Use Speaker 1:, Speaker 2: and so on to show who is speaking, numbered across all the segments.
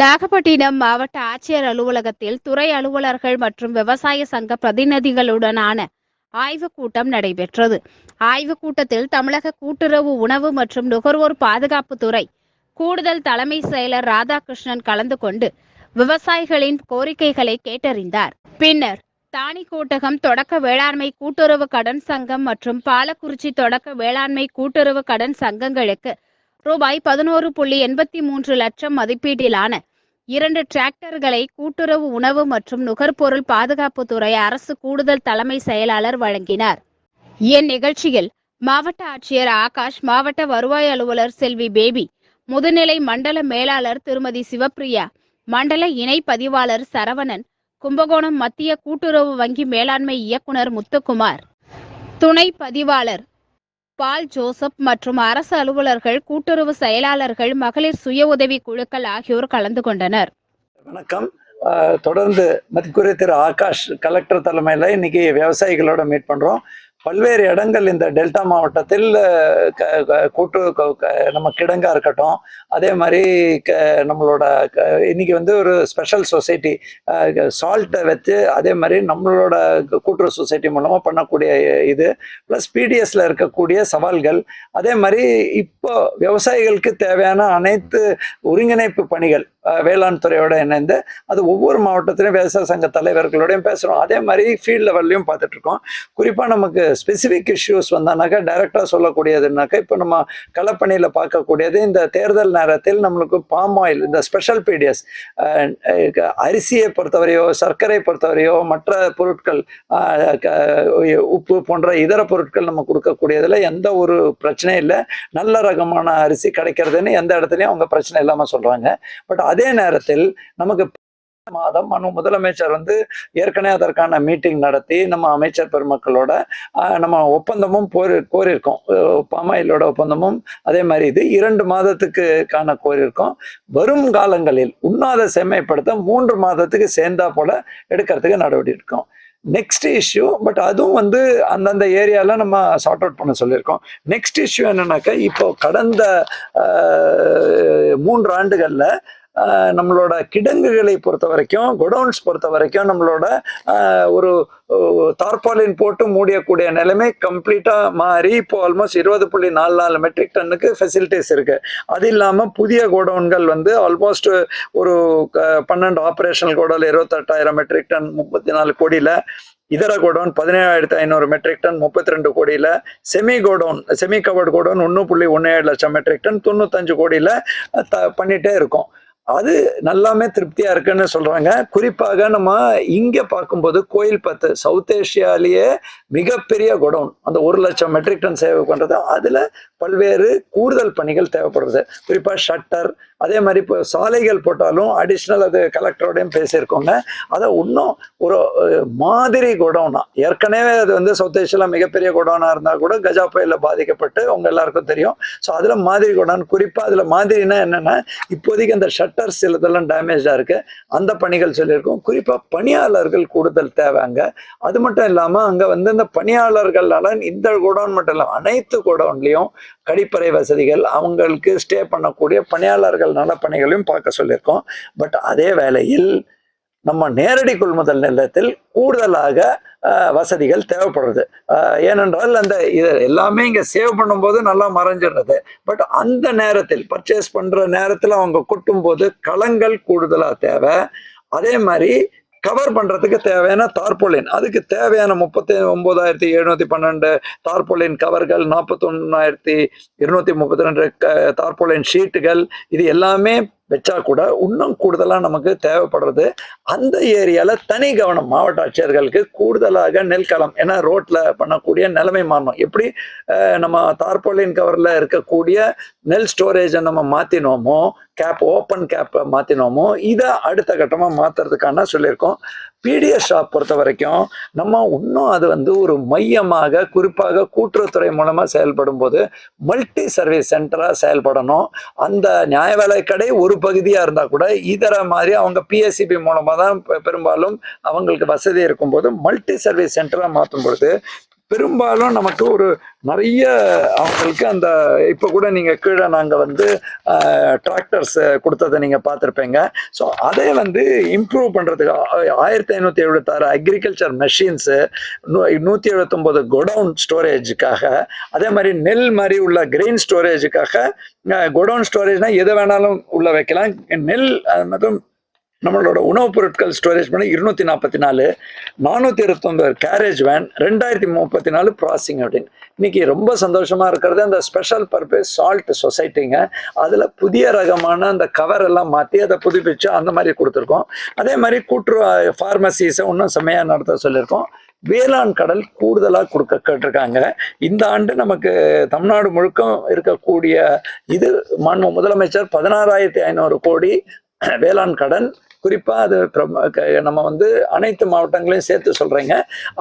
Speaker 1: நாகப்பட்டினம் மாவட்ட ஆட்சியர் அலுவலகத்தில் துறை அலுவலர்கள் மற்றும் விவசாய சங்க பிரதிநிதிகளுடனான ஆய்வுக் கூட்டம் நடைபெற்றது. ஆய்வுக் கூட்டத்தில் தமிழக கூட்டுறவு உணவு மற்றும் நுகர்வோர் பாதுகாப்பு துறை கூடுதல் தலைமை செயலர் ராதாகிருஷ்ணன் கலந்து கொண்டு விவசாயிகளின் கோரிக்கைகளை கேட்டறிந்தார். பின்னர் தாணிக்கோட்டகம் தொடக்க வேளாண்மை கூட்டுறவு கடன் சங்கம் மற்றும் பாலக்குறிச்சி தொடக்க வேளாண்மை கூட்டுறவு கடன் சங்கங்களுக்கு ரூபாய் பதினோரு புள்ளி எண்பத்தி மூன்று லட்சம் மதிப்பீட்டிலான இரண்டு டிராக்டர்களை கூட்டுறவு உணவு மற்றும் நுகர்பொருள் பாதுகாப்புத்துறை அரசு கூடுதல் தலைமை செயலாளர் வழங்கினார். இந்நிகழ்ச்சியில் மாவட்ட ஆட்சியர் ஆகாஷ் மாவட்ட வருவாய் அலுவலர் செல்வி பேபி முதுநிலை மண்டல மேலாளர் திருமதி சிவப்பிரியா மண்டல இணை பதிவாளர் சரவணன் கும்பகோணம் மத்திய கூட்டுறவு வங்கி மேலாண்மை இயக்குனர் முத்துக்குமார். துணை பதிவாளர் பால் ஜோசப் மற்றும் அரசு அலுவலர்கள் கூட்டுறவு செயலாளர்கள் மகளிர் சுய உதவி குழுக்கள் ஆகியோர் கலந்து கொண்டனர்.
Speaker 2: வணக்கம். ஆஹ் தொடர்ந்து மதிக்குரிய திரு ஆகாஷ் கலெக்டர் தலைமையில் இன்னைக்கு விவசாயிகளோட மீட் பண்ணுறோம் பல்வேறு இடங்கள் இந்த டெல்டா மாவட்டத்தில் க- க- கூட்டு க- நம்ம கிடங்கா இருக்கட்டும் அதே மாதிரி க நம்மளோட க- இன்னைக்கு வந்து ஒரு ஸ்பெஷல் சொசைட்டி சால்ட்டை வச்சு அதே மாதிரி நம்மளோட கூட்டுறவு சொசைட்டி மூலமாக பண்ணக்கூடிய இது ப்ளஸ் பிடிஎஸ்ல இருக்கக்கூடிய சவால்கள் அதே மாதிரி இப்போ விவசாயிகளுக்கு தேவையான அனைத்து ஒருங்கிணைப்பு பணிகள் வேளாண் துறையோட இணைந்து அது ஒவ்வொரு மாவட்டத்திலையும் விவசாய சங்க தலைவர்களோடையும் பேசுகிறோம் அதே மாதிரி ஃபீல்ட் லெவல்லையும் பார்த்துட்ருக்கோம். குறிப்பாக நமக்கு ஸ்பெசிஃபிக் இஷ்யூஸ் வந்தானாக்கா டைரெக்டாக சொல்லக்கூடியதுனாக்கா இப்போ நம்ம களப்பணியில் பார்க்கக்கூடியது இந்த தேர்தல் நேரத்தில் நம்மளுக்கு பாம் ஆயில் இந்த ஸ்பெஷல் பீடியஸ் அரிசியை பொறுத்தவரையோ சர்க்கரை பொறுத்தவரையோ மற்ற பொருட்கள் உப்பு போன்ற இதர பொருட்கள் நம்ம கொடுக்கக்கூடியதில் எந்த ஒரு பிரச்சனையும் இல்லை. நல்ல ரகமான அரிசி கிடைக்கிறதுன்னு எந்த இடத்துலையும் அவங்க பிரச்சனை இல்லாமல் சொல்கிறாங்க பட் அதே நேரத்தில் நமக்கு மாதம் மனு முதலமைச்சர் வந்து ஏற்கனவே அதற்கான மீட்டிங் நடத்தி நம்ம அமைச்சர் பெருமக்களோட நம்ம ஒப்பந்தமும் கோரி கோரியிருக்கோம். பாமாயிலோட ஒப்பந்தமும் அதே மாதிரி இது இரண்டு மாதத்துக்கு காண கோரியிருக்கோம். வரும் காலங்களில் உண்ணாத செம்மைப்படுத்த மூன்று மாதத்துக்கு சேர்ந்தா போல எடுக்கிறதுக்கு நடவடிக்கை இருக்கோம் நெக்ஸ்ட் இஷ்யூ பட் அதுவும் வந்து அந்தந்த ஏரியாவில் நம்ம சார்ட் அவுட் பண்ண சொல்லியிருக்கோம். நெக்ஸ்ட் இஷ்யூ என்னன்னாக்கா இப்போ கடந்த மூன்று ஆண்டுகளில் நம்மளோட கிடங்குகளை பொறுத்த வரைக்கும் குடவுன்ஸ் பொறுத்த வரைக்கும் நம்மளோட ஒரு தார்பாலின் போட்டு மூடியக்கூடிய நிலைமை கம்ப்ளீட்டாக மாறி இப்போ ஆல்மோஸ்ட் இருபது புள்ளி நாலு நாலு மெட்ரிக் டன்னுக்கு ஃபெசிலிட்டிஸ் இருக்குது அது இல்லாமல் புதிய கோடவுன்கள் வந்து ஆல்மோஸ்ட் ஒரு க- பன்னெண்டு ஆப்ரேஷனல் கோடவுன் இருபத்தெட்டாயிரம் மெட்ரிக் டன் முப்பத்தி நாலு கோடியில். இதர கோடவுன் பதினேழாயிரத்தி ஐநூறு மெட்ரிக் டன் முப்பத்தி ரெண்டு கோடியில். Semi godown semi covered godown ஒன்று புள்ளி ஒன்று ஏழு லட்சம் மெட்ரிக் டன் தொண்ணூத்தஞ்சு கோடியில் த பண்ணிகிட்டே இருக்கோம். அது நல்லாமே திருப்தியா இருக்குன்னு சொல்றாங்க. குறிப்பாக நம்ம இங்க பார்க்கும்போது கோயில் பத்து சவுத் ஏஷியாலேயே மிகப்பெரிய குடவுன் அந்த ஒரு லட்சம் மெட்ரிக் டன் சேவை பண்றது. அதுல பல்வேறு கூடுதல் பணிகள் தேவைப்படுறது குறிப்பா ஷட்டர் அதே மாதிரி இப்போ சாலைகள் போட்டாலும் அடிஷ்னல் அது கலெக்டரோடையும் பேசியிருக்கோங்க. அதை இன்னும் ஒரு மாதிரி குடவுனா ஏற்கனவே அது வந்து சவுத் ஏஷியாவில் மிகப்பெரிய குடவுனா இருந்தால் கூட கஜா புயலில் பாதிக்கப்பட்டு அவங்க எல்லாருக்கும் தெரியும். ஸோ அதில் மாதிரி குடவுன் குறிப்பாக அதில் மாதிரினா என்னென்னா இப்போதைக்கு அந்த ஷட்டர்ஸ் சிலதெல்லாம் டேமேஜாக இருக்கு. அந்த பணிகள் சொல்லியிருக்கோம். குறிப்பாக பணியாளர்கள் கூடுதல் தேவைங்க அது மட்டும் இல்லாமல் அங்கே வந்து இந்த பணியாளர்களால் இந்த குடோன் மட்டும் இல்லாமல் அனைத்து குடோன்லேயும் கழிப்பறை வசதிகள் அவங்களுக்கு ஸ்டே பண்ணக்கூடிய பணியாளர்கள் நலப்பணிகளையும் பார்க்க சொல்லியிருக்கோம். பட் அதே வேளையில் நம்ம நேரடி கொள்முதல் நிலையத்தில் கூடுதலாக வசதிகள் தேவைப்படுறது ஏனென்றால் அந்த இது எல்லாமே இங்கே சேவ் பண்ணும்போது நல்லா மறைஞ்சிடுறது. பட் அந்த நேரத்தில் பர்ச்சேஸ் பண்ணுற நேரத்தில் அவங்க கொட்டும் போது களங்கள் கூடுதலாக தேவை. அதே மாதிரி கவர் பண்ணுறதுக்கு தேவையான தார்போலின் அதுக்கு தேவையான முப்பத்தி ஒம்பதாயிரத்தி எழுநூற்றி பன்னெண்டு தார்போலின் கவர்கள் நாற்பத்தொன்னாயிரத்தி இருநூற்றி முப்பத்தி ரெண்டு தார்போலின் ஷீட்டுகள் இது எல்லாமே வச்சா கூட இன்னும் கூடுதலாக நமக்கு தேவைப்படுறது அந்த ஏரியாவில் தனி கவனம் மாவட்ட ஆட்சியர்களுக்கு கூடுதலாக நெல்களம் ஏன்னா ரோட்டில் பண்ணக்கூடிய நிலைமை மாறணும். எப்படி நம்ம தார்போலின் கவரில் இருக்கக்கூடிய நெல் ஸ்டோரேஜை நம்ம மாற்றினோமோ கேப் ஓப்பன் கேப்பை மாற்றினோமோ இதை அடுத்த கட்டமாக மாற்றுறதுக்கான சொல்லியிருக்கோம். பிடிஎஸ் ஷாப் பொறுத்த வரைக்கும் நம்ம இன்னும் அது வந்து ஒரு மையமாக குறிப்பாக கூட்டுறவுத்துறை மூலமாக செயல்படும் போது மல்டி சர்வீஸ் சென்டராக செயல்படணும். அந்த நியாய விலை கடை ஒரு பகுதியாக இருந்தால் கூட இதர மாதிரி அவங்க பிஎஸ்சிபி மூலமாக தான் பெரும்பாலும் அவங்களுக்கு வசதி இருக்கும்போது மல்டி சர்வீஸ் சென்டராக மாற்றும் பொழுது பெரும்பாலும் நமக்கு ஒரு நிறைய அவங்களுக்கு அந்த இப்போ கூட நீங்கள் கீழே நாங்கள் வந்து டிராக்டர்ஸ் கொடுத்ததை நீங்கள் பார்த்துருப்பீங்க. ஸோ அதை வந்து இம்ப்ரூவ் பண்ணுறதுக்கு ஆயிரத்தி ஐநூற்றி எழுபத்தாறு அக்ரிகல்ச்சர் மெஷின்ஸு நூற்றி எழுபத்தொம்போது கொடவுன் ஸ்டோரேஜுக்காக அதே மாதிரி நெல் மாதிரி உள்ள கிரெயின் ஸ்டோரேஜுக்காக கொடவுன் ஸ்டோரேஜ்னால் எது வேணாலும் உள்ளே வைக்கலாம். நெல் அது மற்றும் நம்மளோட உணவுப் பொருட்கள் ஸ்டோரேஜ் பண்ணி இருநூத்தி நாற்பத்தி நாலு நானூற்றி இருபத்தொம்பது கேரேஜ் வேன் ரெண்டாயிரத்தி முப்பத்தி நாலு ப்ராசிங் அப்படின்னு இன்னைக்கு ரொம்ப சந்தோஷமா இருக்கிறது. அந்த ஸ்பெஷல் பர்பஸ் சால்ட் சொசைட்டிங்க அதில் புதிய ரகமான அந்த கவர் எல்லாம் மாற்றி அதை புதுப்பிச்சு அந்த மாதிரி கொடுத்துருக்கோம். அதே மாதிரி கூட்டுறவு ஃபார்மசிஸை இன்னும் செம்மையாக நடத்த சொல்லியிருக்கோம். வேளாண் கடல் கூடுதலாக கொடுக்க கேட்டிருக்காங்க. இந்த ஆண்டு நமக்கு தமிழ்நாடு முழுக்க இருக்கக்கூடிய இது மாண்பு முதலமைச்சர் பதினாறாயிரத்தி ஐநூறு கோடி வேளாண் கடன் குறிப்பாக அது க- நம்ம வந்து அனைத்து மாவட்டங்களையும் சேர்த்து சொல்கிறேங்க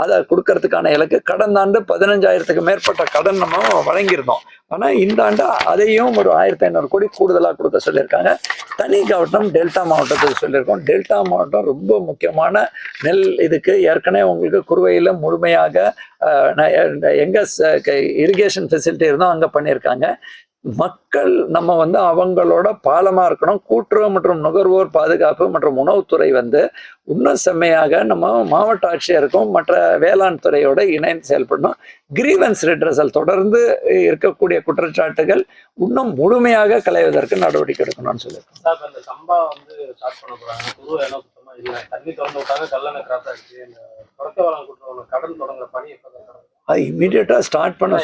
Speaker 2: அதை கொடுக்கறதுக்கான இலக்கு கடந்த ஆண்டு பதினஞ்சாயிரத்துக்கு மேற்பட்ட கடன் நம்ம வழங்கியிருந்தோம். ஆனால் இந்த ஆண்டு அதையும் ஒரு ஆயிரத்தி ஐநூறு கோடி கூடுதலாக கொடுக்க சொல்லியிருக்காங்க. தனி கவட்டம் டெல்டா மாவட்டத்துக்கு சொல்லியிருக்கோம். டெல்டா மாவட்டம் ரொம்ப முக்கியமான நெல் இதுக்கு ஏற்கனவே உங்களுக்கு குறுவையில் முழுமையாக எங்கே ந- இரிகேஷன் ஃபெசிலிட்டி இருந்தோ அங்கே பண்ணியிருக்காங்க. மக்கள் நம்ம வந்து அவங்களோட பாலமாக இருக்கணும். கூட்டுறவு மற்றும் நுகர்வோர் பாதுகாப்பு மற்றும் உணவுத்துறை வந்து இன்னும் செம்மையாக நம்ம மாவட்ட ஆட்சியருக்கும் மற்ற வேளாண் துறையோட இணைந்து செயல்படணும். கிரீவன்ஸ் ரிட்ரஸல் தொடர்ந்து இருக்கக்கூடிய குற்றச்சாட்டுகள் இன்னும் முழுமையாக களைவதற்கு நடவடிக்கை எடுக்கணும்னு சொல்லியிருக்கோம்.
Speaker 3: தண்ணி திறந்து விட்டாங்க கல்லணை கிராஸ் இந்த தொடக்க கடன் தொடங்குற பணி
Speaker 2: அது இமீடியட்டாக ஸ்டார்ட் பண்ண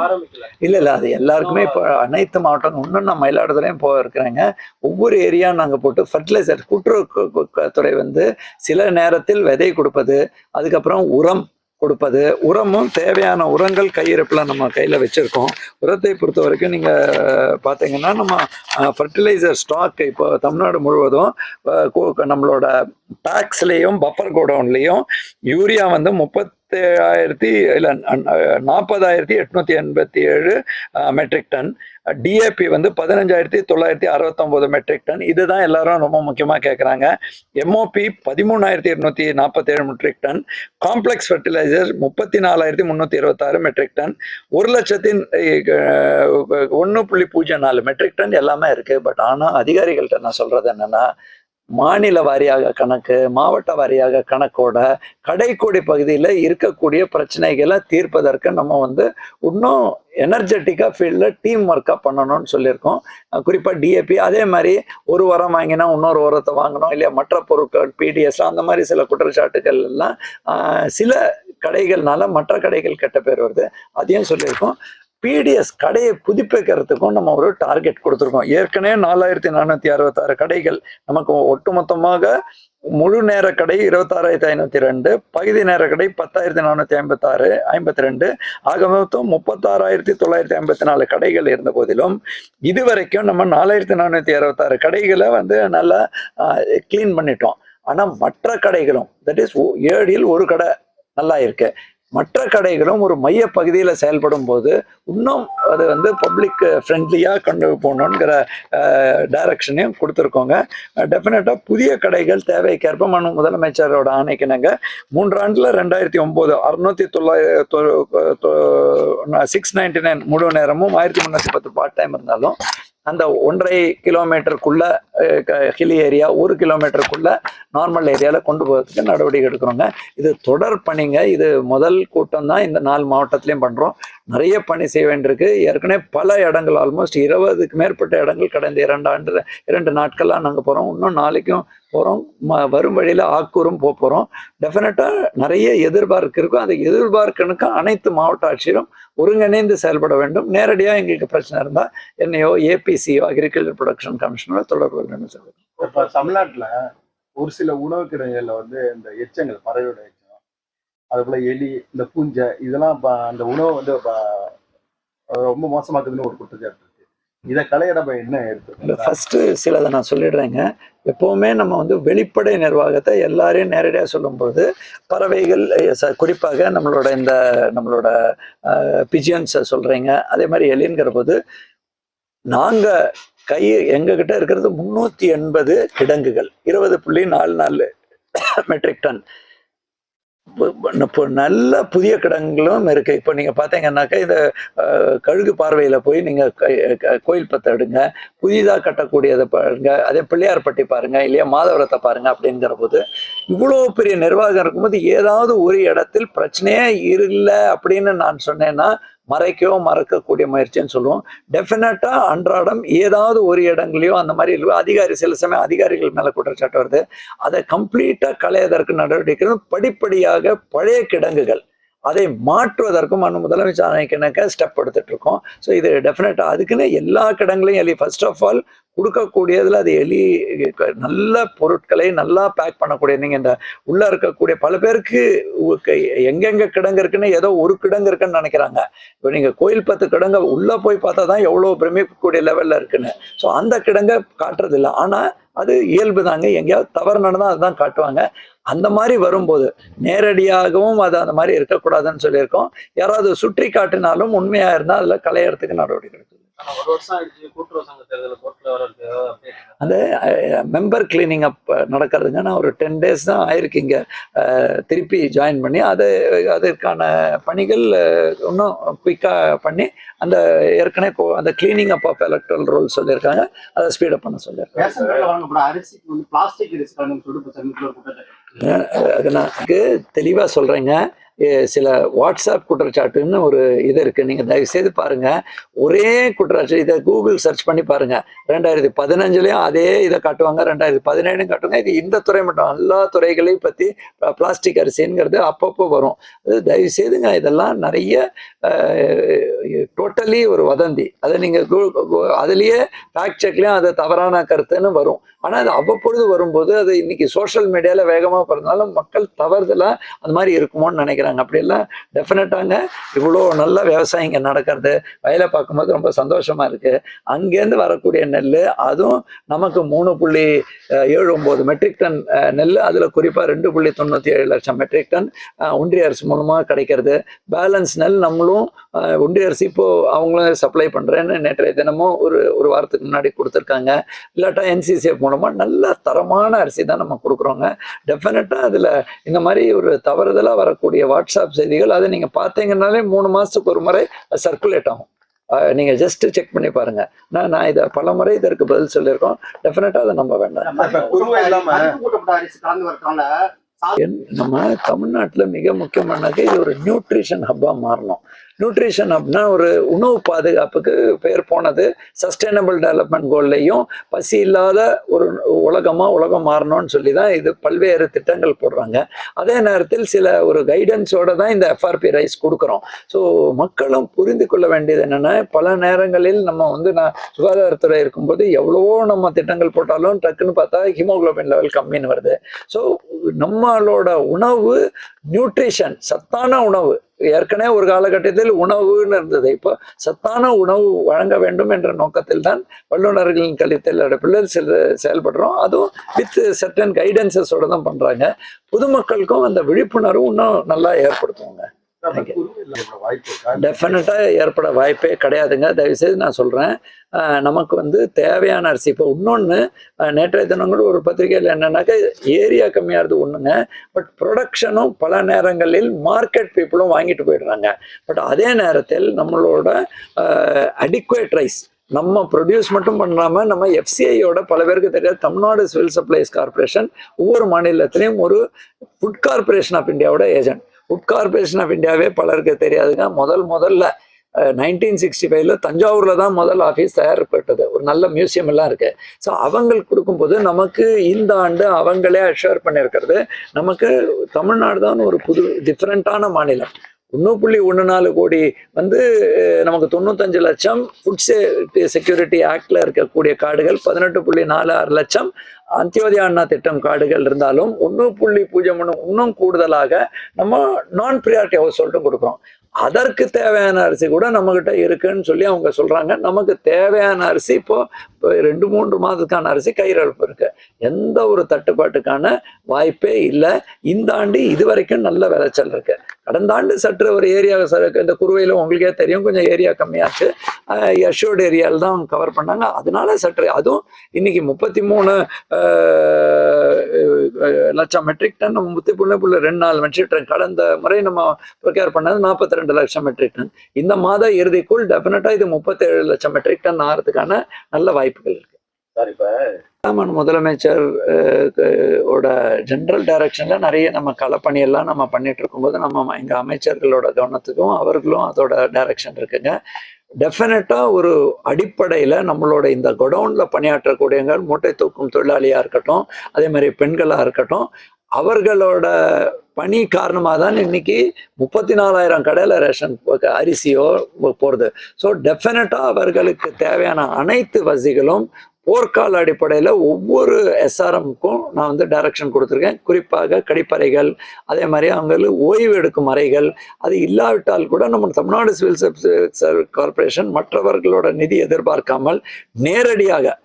Speaker 3: ஆரம்பிக்கல.
Speaker 2: இல்ல இல்ல அது எல்லாருக்குமே இப்போ அனைத்து மாவட்டம் இன்னும் நான் மயிலாடுதுறையும் போக இருக்கிறேங்க ஒவ்வொரு ஏரியா நாங்க போட்டு ஃபர்டிலைசர் கூட்டுறவு கு- கு- கு- துறை வந்து சில நேரத்தில் விதை கொடுப்பது அதுக்கப்புறம் உரம் கொடுப்பது. உரமும் தேவையான உரங்கள் கையிருப்பில் நம்ம கையில் வச்சுருக்கோம். உரத்தை பொறுத்த வரைக்கும் நீங்கள் பார்த்தீங்கன்னா நம்ம ஃபர்டிலைசர் ஸ்டாக் இப்போ தமிழ்நாடு முழுவதும் நம்மளோட பேக்ஸ்லேயும் பஃபர் கோடவுன்லேயும் யூரியா வந்து ஆயிரத்தி இல்லை நாற்பதாயிரத்தி எட்நூத்தி எண்பத்தி ஏழு மெட்ரிக் டன் டிஏபி வந்து பதினஞ்சாயிரத்தி தொள்ளாயிரத்தி அறுபத்தொம்போது மெட்ரிக் டன் இதுதான் எல்லாரும் ரொம்ப முக்கியமாக கேட்குறாங்க எம்ஓபி பதிமூணாயிரத்தி இருநூத்தி நாற்பத்தேழு மெட்ரிக் டன் காம்ப்ளெக்ஸ் ஃபர்டிலைசர் முப்பத்தி நாலாயிரத்தி முந்நூற்றி இருபத்தாறு மெட்ரிக் டன் ஒரு லட்சத்தின் ஒன்று புள்ளி பூஜ்ஜியம் நாலு மெட்ரிக் டன் எல்லாமே இருக்குது பட் ஆனால் அதிகாரிகள்கிட்ட நான் சொல்கிறது என்னென்னா மாநில வாரியாக கணக்கு மாவட்ட வாரியாக கணக்கோட கடைக்கோடி பகுதியில் இருக்கக்கூடிய பிரச்சனைகளை தீர்ப்பதற்கு நம்ம வந்து இன்னும் எனர்ஜெட்டிக்காக ஃபீல்டில் டீம் ஒர்க்காக பண்ணணும்னு சொல்லியிருக்கோம். குறிப்பாக டிஏபி அதே மாதிரி ஒரு உரம் வாங்கினா இன்னொரு உரத்தை வாங்கணும் இல்லையா மற்ற பொருட்கள் பிடிஎஸ் அந்த மாதிரி சில குற்றச்சாட்டுகள் எல்லாம் ஆஹ், சில கடைகள்னால மற்ற கடைகள் கெட்ட பேர் வருது. அதையும் சொல்லியிருக்கோம். பிடிஎஸ் கடையை புதுப்பிக்கிறதுக்கும் நம்ம ஒரு டார்கெட் கொடுத்துருக்கோம். ஏற்கனவே நாலாயிரத்தி நானூற்றி அறுபத்தாறு கடைகள் நமக்கு ஒட்டுமொத்தமாக முழு நேர கடை இருபத்தாறாயிரத்தி ஐநூற்றி ரெண்டு பகுதி நேர கடை பத்தாயிரத்தி நானூற்றி ஐம்பத்தாறு ஐம்பத்தி ரெண்டு ஆக மொத்தம் முப்பத்தாறாயிரத்தி தொள்ளாயிரத்தி ஐம்பத்தி நாலு கடைகள் இருந்த போதிலும் இதுவரைக்கும் நம்ம நாலாயிரத்தி நானூற்றி அறுபத்தாறு கடைகளை வந்து நல்லா க்ளீன் பண்ணிட்டோம். ஆனால் மற்ற கடைகளும் தட் இஸ் ஏழில் ஒரு கடை நல்லா இருக்கு. மற்ற கடைகளும் ஒரு மைய பகுதியில் செயல்படும் போது இன்னும் அது வந்து பப்ளிக் ஃப்ரெண்ட்லியாக கொண்டு போகணுங்கிற டைரக்ஷனையும் கொடுத்துருக்கோங்க. டெஃபினட்டாக புதிய கடைகள் தேவைக்கேற்ப மனு முதலமைச்சரோட ஆணைக்கினங்க மூன்றாண்டில் ரெண்டாயிரத்தி ஒம்பது அறுநூத்தி தொள்ளாயிரத்தி சிக்ஸ் நைன்டி நைன் முழு நேரமும் ஆயிரத்தி முந்நூற்றி பத்து பார்ட் டைம் இருந்தாலும் அந்த ஒன்றரை கிலோமீட்டருக்குள்ள ஹில் ஏரியா ஒரு கிலோமீட்டருக்குள்ள நார்மல் ஏரியாவில் கொண்டு போகிறதுக்கு நடவடிக்கை எடுக்கிறோங்க இது தொடர் பணிங்க. இது முதல் கூட்டம் தான் இந்த நாலு மாவட்டத்திலையும் பண்ணுறோம் நிறைய பணி செய்ய வேண்டியிருக்கு. ஏற்கனவே பல இடங்கள் ஆல்மோஸ்ட் இருபதுக்கு மேற்பட்ட இடங்கள் கடந்த இரண்டு ஆண்டு இரண்டு நாட்களாக நாங்கள் போகிறோம் இன்னும் நாளைக்கும் போகிறோம் வரும் வழியில் ஆக்கூரும் போக போகிறோம் டெஃபினட்டாக நிறைய எதிர்பார்க்கு இருக்கும் அந்த எதிர்பார்க்கனுக்கு அனைத்து மாவட்ட ஆட்சியரும் ஒருங்கிணைந்து செயல்பட வேண்டும். நேரடியாக எங்களுக்கு பிரச்சனை இருந்தால் என்னையோ ஏபிசியோ அக்ரிகல்ச்சர் ப்ரொடக்ஷன் கமிஷனரோ தொடர்பு கொள்ளணும்னு சொல்லுவேன்
Speaker 3: இப்போ தமிழ்நாட்டில் ஒரு சில உணவு கிடங்குகள்ல வந்து இந்த எச்சங்கள் பறவையோட எச்சம் அது போல எலி இந்த பூஞ்சை இதெல்லாம் ப- அந்த உணவை வந்து ரொம்ப மோசமாக்குதுன்னு ஒரு குற்றச்சாட்டு இதை களையிட நம்ம என்ன
Speaker 2: இல்லை
Speaker 3: எடுத்து
Speaker 2: சிலதை நான் சொல்லிடுறேங்க. எப்போவுமே நம்ம வந்து வெளிப்படை நிர்வாகத்தை எல்லாரையும் நேரடியாக சொல்லும்போது பறவைகள் குறிப்பாக நம்மளோட இந்த நம்மளோட பிஜியன்ஸை சொல்கிறீங்க அதே மாதிரி எலிங்கிற போது நாங்கள் கை எங்ககிட்ட இருக்கிறது முந்நூற்றி எண்பது கிடங்குகள். இருபது புள்ளி நாலு நாலு மெட்ரிக் டன் இப்போ நல்ல புதிய கிடங்குகளும் இருக்கு. இப்போ நீங்க பார்த்தீங்கன்னாக்கா இந்த கழுகு பார்வையில போய் நீங்க க- கோயில் பத்தை எடுங்க. புதிதா கட்டக்கூடியதை பாருங்க. அதே பிள்ளையார்பட்டி பாருங்க இல்லையா மாதவரத்தை பாருங்க அப்படிங்கிற போது இவ்வளோ பெரிய நிர்வாகம் இருக்கும்போது ஏதாவது ஒரு இடத்தில் பிரச்சனையே இல்லை அப்படின்னு நான் சொன்னேன்னா மறைக்கவோ மறக்கக்கூடிய முயற்சின்னு சொல்லுவோம். டெஃபினட்டாக அன்றாடம் ஏதாவது ஒரு இடங்களையோ அந்த மாதிரி இல்லை அதிகாரி சில சமயம் அதிகாரிகள் மேலே குற்றச்சாட்டு வருது. அதை கம்ப்ளீட்டாக களையதற்கு நடவடிக்கை படிப்படியாக பழைய கிடங்குகள் அதை மாற்றுவதற்கும் அண்ணு முதலமைச்சர் ஆணைக்கணக்க ஸ்டெப் எடுத்துட்டு இருக்கோம். ஸோ இது டெஃபினட்டாக அதுக்குன்னு எல்லா கிடங்களையும் எலி ஃபர்ஸ்ட் ஆஃப் ஆல் கொடுக்கக்கூடியதுல அது எலி நல்ல பொருட்களை நல்லா பேக் பண்ணக்கூடிய நீங்க இந்த உள்ள இருக்கக்கூடிய பல பேருக்கு எங்கெங்கே எங்கெங்க கிடங்கு இருக்குன்னு ஏதோ ஒரு கிடங்கு இருக்குன்னு நினைக்கிறாங்க. இப்போ நீங்க கோயில் பத்து கிடங்க உள்ள போய் பார்த்தா தான் எவ்வளோ பிரமிக்கக்கூடிய லெவல்ல இருக்குன்னு. ஸோ அந்த கிடங்க காட்டுறது ஆனால் ஆனா அது இயல்பு தாங்க. எங்கேயாவது தவறு நடந்தால் அதுதான் காட்டுவாங்க. அந்த மாதிரி வரும்போது நேரடியாகவும் அது அந்த மாதிரி இருக்கக்கூடாதுன்னு சொல்லியிருக்கோம். யாராவது சுற்றி காட்டினாலும் உண்மையா இருந்தால் அதுல கலையறதுக்கு நடவடிக்கை
Speaker 4: எடுக்கும்
Speaker 2: அந்த மெம்பர் கிளீனிங் அப் நடக்கிறதுங்க. நான் ஒரு டென் டேஸ் தான் ஆயிருக்கீங்க. திருப்பி ஜாயின் பண்ணி அது அதற்கான பணிகள் இன்னும் குயிக்காக பண்ணி அந்த ஏற்கனவே இப்போ அந்த cleaning up of electoral roll சொல்லியிருக்காங்க. அதை ஸ்பீடப் பண்ண சொல்லியிருக்காங்க. அது நான் தெளிவாக சொல்கிறேங்க சில வாட்ஸ்அப் குற்றச்சாட்டுன்னு ஒரு இது இருக்குது நீங்கள் தயவு செய்து பாருங்க. ஒரே குற்றச்சாட்டு இதை கூகுள் சர்ச் பண்ணி பாருங்கள் ரெண்டாயிரத்தி பதினஞ்சுலேயும் அதே இதை காட்டுவாங்க. ரெண்டாயிரத்தி பதினேழுன்னு காட்டுவாங்க. இது இந்த துறை மட்டும் எல்லா துறைகளையும் பற்றி பிளாஸ்டிக் அரிசிங்கிறது அப்பப்போ வரும். அது தயவு செய்துங்க இதெல்லாம் நிறைய டோட்டலி ஒரு வதந்தி. அதை நீங்கள் அதுலேயே கூ- ஃபேக்ட் அது தவறான கருத்துன்னு வரும். ஆனா அது அவ்வப்பொழுது வரும்போது அது இன்னைக்கு சோஷியல் மீடியால வேகமா பிறந்தாலும் மக்கள் தவறுதலா அந்த மாதிரி இருக்குமோன்னு நினைக்கிறாங்க. அப்படியெல்லாம் டெஃபினட்டாங்க இவ்வளோ நல்ல விவசாயிங்க நடக்கிறது. வயலை பார்க்கும்போது ரொம்ப சந்தோஷமா இருக்கு. அங்கேருந்து வரக்கூடிய நெல் அதுவும் நமக்கு மூணு புள்ளி அஹ், ஏழு ஒம்பது மெட்ரிக் டன் நெல். அதில் குறிப்பாக ரெண்டு புள்ளி தொண்ணூற்றி ஏழு லட்சம் மெட்ரிக் டன் ஒன்றிய அரசு மூலமாக கிடைக்கிறது. பேலன்ஸ் நெல் நம்மளும் ஒன்றிய அரசு இப்போ அவங்களும் சப்ளை பண்ணுறேன்னு நேற்றைய தினமும் ஒரு ஒரு வாரத்துக்கு முன்னாடி கொடுத்துருக்காங்க. இல்லாட்டா என்சிசிஎஃப் மூலமாக நல்ல தரமான அரிசி தான் நம்ம கொடுக்குறோங்க. டெஃபினட்டாக அதில் இந்த மாதிரி ஒரு தவறுதலாக வரக்கூடிய வாட்ஸ்அப் செய்திகள் அதை நீங்கள் பார்த்தீங்கன்னாலே மூணு மாதத்துக்கு ஒரு முறை சர்க்குலேட் ஆகும். அஹ் நீங்க ஜஸ்ட் செக் பண்ணி பாருங்க. நான் நான் இதை பல முறை இதற்கு பதில் சொல்லியிருக்கோம். டெஃபினட்டா அதை நம்ப வேண்டாம். நம்ம தமிழ்நாட்டுல மிக முக்கியமானது இது ஒரு நியூட்ரிஷன் ஹப்பா மாறணும். நியூட்ரிஷன் அப்படின்னா ஒரு உணவு பாதுகாப்புக்கு பெயர் போனது சஸ்டைனபிள் டெவலப்மெண்ட் கோல்லையும் பசி இல்லாத ஒரு உலகமாக உலகம் மாறணும்னு சொல்லி தான் இது பல்வேறு திட்டங்கள் போடுறாங்க. அதே நேரத்தில் சில ஒரு கைடன்ஸோட தான் இந்த எஃப்ஆர்பி ரைஸ் கொடுக்குறோம். ஸோ மக்களும் புரிந்து கொள்ள வேண்டியது என்னென்னா பல நேரங்களில் நம்ம வந்து நான் சுகாதாரத்துறை இருக்கும்போது எவ்வளவோ நம்ம திட்டங்கள் போட்டாலும் டக்குன்னு பார்த்தா ஹீமோகுளோபின் லெவல் கம்மின்னு வருது. ஸோ நம்மளோட உணவு நியூட்ரிஷன் சத்தான உணவு ஏற்கனவே ஒரு காலகட்டத்தில் உணவுன்னு இருந்தது. இப்போ சத்தான உணவு வழங்க வேண்டும் என்ற நோக்கத்தில் தான் வல்லுநர்களின் கழித்தல் அடைப்பில் செல் செயல்படுறோம். அதுவும் வித் சர்டன் கைடன்சஸோட தான் பண்றாங்க. பொதுமக்களுக்கும் அந்த விழிப்புணர்வு இன்னும் நல்லா ஏற்படுத்துவாங்க டெஃபினட்டாக ஏற்பட வாய்ப்பே கிடையாதுங்க. தயவுசெய்து நான் சொல்கிறேன் நமக்கு வந்து தேவையான அரிசி. இப்போ இன்னொன்று நேற்றைய தினம் கூட ஒரு பத்திரிகையில் என்னன்னாக்கா ஏரியா கம்மியாகிறது ஒன்றுங்க பட் ப்ரொடக்ஷனும் பல நேரங்களில் மார்க்கெட் பீப்புளும் வாங்கிட்டு போயிடுறாங்க. பட் அதே நேரத்தில் நம்மளோட அடிக்குவேட் ரைஸ் நம்ம ப்ரொடியூஸ் மட்டும் பண்ணாம நம்ம எஃப்சிஐயோட பல பேருக்கு தெரியாது. தமிழ்நாடு சிவில் சப்ளைஸ் கார்ப்பரேஷன் ஒவ்வொரு மாநிலத்திலையும் ஒரு ஃபுட் கார்ப்பரேஷன் ஆஃப் இந்தியாவோட ஏஜென்ட் ஃபுட் கார்பரேஷன் ஆஃப் இந்தியாவே பலருக்கு தெரியாதுங்க. முதல் முதல்ல நைன்டீன் சிக்ஸ்டி ஃபைவ்ல தஞ்சாவூர்ல தான் முதல் ஆஃபீஸ் தயாரிப்பட்டது ஒரு நல்ல மியூசியம் எல்லாம் இருக்கு. ஸோ அவங்களுக்கு கொடுக்கும்போது நமக்கு இந்த ஆண்டு அவங்களே அஷோர் பண்ணியிருக்கிறது. நமக்கு தமிழ்நாடு தான் ஒரு புது டிஃப்ரெண்ட்டான மாநிலம். ஒன்று புள்ளி ஒன்று நாலு கோடி வந்து நமக்கு தொண்ணூத்தஞ்சு லட்சம் ஃபுட் செக்யூரிட்டி ஆக்டில் இருக்கக்கூடிய காடுகள் பதினெட்டு புள்ளி நாலு ஆறு லட்சம் அந்தியோதயா அண்ணா திட்டம் காடுகள் இருந்தாலும் ஒன்று புள்ளி பூஜ்ஜியம் ஒன்று இன்னும் கூடுதலாக நம்ம நான் ப்ரியாரிட்டி ஹவுஸ் சொல்லிட்டு கொடுக்குறோம். அதற்கு தேவையான அரிசி கூட நம்மகிட்ட இருக்குன்னு சொல்லி அவங்க சொல்கிறாங்க நமக்கு தேவையான அரிசி இப்போது இப்போ ரெண்டு மூன்று மாதத்துக்கான அரிசி கையிருப்பு இருக்கு. எந்த ஒரு தட்டுப்பாட்டுக்கான வாய்ப்பே இல்லை. இந்த ஆண்டு இது வரைக்கும் நல்ல விளைச்சல் இருக்கு. கடந்த ஆண்டு சற்று ஒரு ஏரியா இந்த குறுவையில் உங்களுக்கே தெரியும். கொஞ்சம் ஏரியா கம்மியாச்சு. யஷோட் ஏரியாவில் தான் கவர் பண்ணாங்க. அதனால சற்று அதுவும் இன்னைக்கு முப்பத்தி மூணு லட்சம் மெட்ரிக் டன் முப்பத்தி முத்தி புள்ளி புள்ள ரெண்டு நாலு மெட்ரிக் டன் கடந்த முறை நம்ம ப்ரிப்பேர் பண்ணது நாற்பத்தி ரெண்டு லட்சம் மெட்ரிக் டன் இந்த மாத இறுதிக்குள் டெஃபினட்டா இது முப்பத்தேழு லட்சம் மெட்ரிக் டன் ஆகிறதுக்கான நல்ல வாய்ப்பு வாய்ப்புகள் இருக்கு.
Speaker 3: சார் இப்ப
Speaker 2: ஆமாம் முதலமைச்சர் ஓட ஜெனரல் டைரக்ஷன்ல நிறைய நம்ம களப்பணி எல்லாம் நம்ம பண்ணிட்டு இருக்கும்போது நம்ம எங்க அமைச்சர்களோட கவனத்துக்கும் அவர்களும் அதோட டைரக்ஷன் இருக்குங்க. டெஃபினட்டா ஒரு அடிப்படையில நம்மளோட இந்த குடவுன்ல பணியாற்றக்கூடியவங்க மூட்டை தூக்கும் தொழிலாளியா இருக்கட்டும் அதே மாதிரி பெண்களா இருக்கட்டும் அவர்களோட பணி காரணமாக தான் இன்னைக்கு முப்பத்தி நாலாயிரம் கடையில் ரேஷன் அரிசியோ போகிறது ஸோ டெஃபினட்டாக அவர்களுக்கு தேவையான அனைத்து வசதிகளும் போர்க்கால அடிப்படையில் ஒவ்வொரு எஸ்ஆர்எம்க்கும் நான் வந்து டைரக்ஷன் கொடுத்துருக்கேன். குறிப்பாக கடிப்பறைகள் அதே மாதிரி அவங்களுக்கு ஓய்வு எடுக்கும் அறைகள் அது இல்லாவிட்டால் கூட நம்ம தமிழ்நாடு சிவில் சர்வீஸ் கார்ப்பரேஷன் மற்றவர்களோட நிதி எதிர்பார்க்காமல் நேரடியாக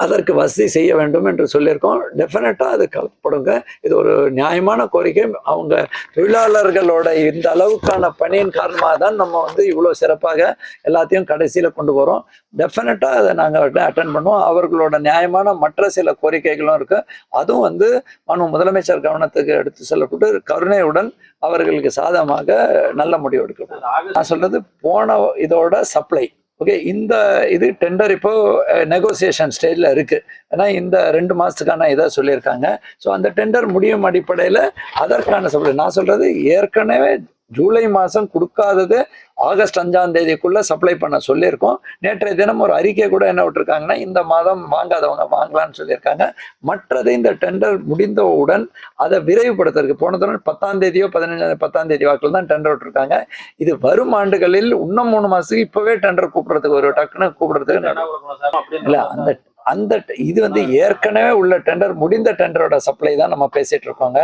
Speaker 2: அதற்கு வசதி செய்ய வேண்டும் என்று சொல்லியிருக்கோம். டெஃபினட்டாக அது கலப்படுங்க. இது ஒரு நியாயமான கோரிக்கை. அவங்க தொழிலாளர்களோட இந்த அளவுக்கான பணியின் காரணமாக தான் நம்ம வந்து இவ்வளோ சிறப்பாக எல்லாத்தையும் கடைசியில் கொண்டு வரோம் டெஃபினட்டாக அதை நாங்கள் அட்டன் பண்ணுவோம். அவர்களோட நியாயமான மற்ற சில கோரிக்கைகளும் இருக்குது அதுவும் வந்து மனு முதலமைச்சர் கவனத்துக்கு எடுத்து செல்லப்பட்டு கருணையுடன் அவர்களுக்கு சாதகமாக நல்ல முடிவு எடுக்கப்படும். நான் சொல்கிறது போன இதோட சப்ளை ஓகே இந்த இது டெண்டர் இப்போ eh, நெகோசியேஷன் ஸ்டேஜில் இருக்கு. ஏன்னா இந்த ரெண்டு மாசத்துக்கான இதாக சொல்லியிருக்காங்க. ஸோ அந்த டெண்டர் முடியும் அடிப்படையில் அதற்கான சப்ளை நான் சொல்றது ஏற்கனவே ஜூலை மாதம் கொடுக்காதது ஆகஸ்ட் அஞ்சாம் தேதிக்குள்ள சப்ளை பண்ண சொல்லியிருக்கோம். நேற்றைய தினம் ஒரு அறிக்கை கூட என்ன விட்டுருக்காங்கன்னா இந்த மாதம் வாங்காதவங்க வாங்கலாம்னு சொல்லியிருக்காங்க. மற்றது இந்த டெண்டர் முடிந்தவுடன் அதை விரைவுபடுத்துறதுக்கு போன தடவை பத்தாம் தேதியோ பதினஞ்சாம் பத்தாம் தேதி வாக்கில் தான் டெண்டர் விட்டுருக்காங்க. இது வரும் ஆண்டுகளில் இன்னும் மூணு மாசத்துக்கு இப்பவே டெண்டர் கூப்பிடுறதுக்கு ஒரு டக்குன்னு கூப்பிடுறதுக்கு இல்ல அந்த அந்த இது வந்து ஏற்கனவே உள்ள டெண்டர் முடிந்த டெண்டரோட சப்ளை தான் நம்ம பேசிட்டு இருக்கோங்க.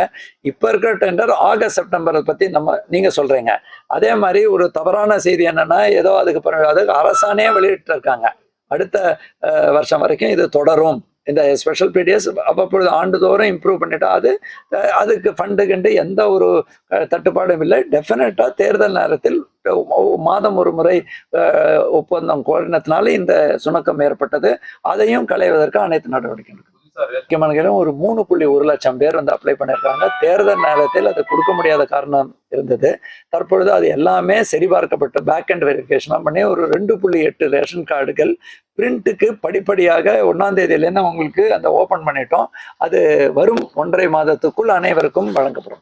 Speaker 2: இப்ப இருக்கிற டெண்டர் ஆகஸ்ட் செப்டம்பரை பத்தி நம்ம நீங்க சொல்றீங்க. அதே மாதிரி ஒரு தவறான செய்தி என்னன்னா ஏதோ அதுக்கு பிறகு அதுக்கு அரசாணையே வெளியிட்டு இருக்காங்க அடுத்த வருஷம் வரைக்கும் இது தொடரும். இந்த ஸ்பெஷல் பீடிஎஸ் அவ்வப்பொழுது ஆண்டுதோறும் இம்ப்ரூவ் பண்ணிட்டா அது அதுக்கு ஃபண்டு கண்டு எந்த ஒரு தட்டுப்பாடும் இல்லை. டெஃபினட்டாக தேர்தல் நேரத்தில் மாதம் ஒரு முறை ஒப்பந்தம் கோரினத்தினால இந்த சுணக்கம் ஏற்பட்டது. அதையும் களைவதற்கு அனைத்து நடவடிக்கை எடுக்கும் முக்கியமான கேள்வி ஒரு மூணு புள்ளி ஒரு லட்சம் பேர் வந்து அப்ளை பண்ணியிருக்காங்க. தேர்தல் நேரத்தில் அது கொடுக்க முடியாத காரணம் இருந்தது. தற்பொழுது அது எல்லாமே சரிபார்க்கப்பட்டு பேக் அண்ட் வெரிஃபிகேஷன்லாம் பண்ணி ஒரு ரெண்டு புள்ளி எட்டு ரேஷன் கார்டுகள் பிரிண்ட்டுக்கு படிப்படியாக ஒன்றாம் தேதியிலேருந்து அவங்களுக்கு அந்த ஓப்பன் பண்ணிட்டோம். அது வரும் ஒன்றரை மாதத்துக்குள் அனைவருக்கும் வழங்கப்படும்.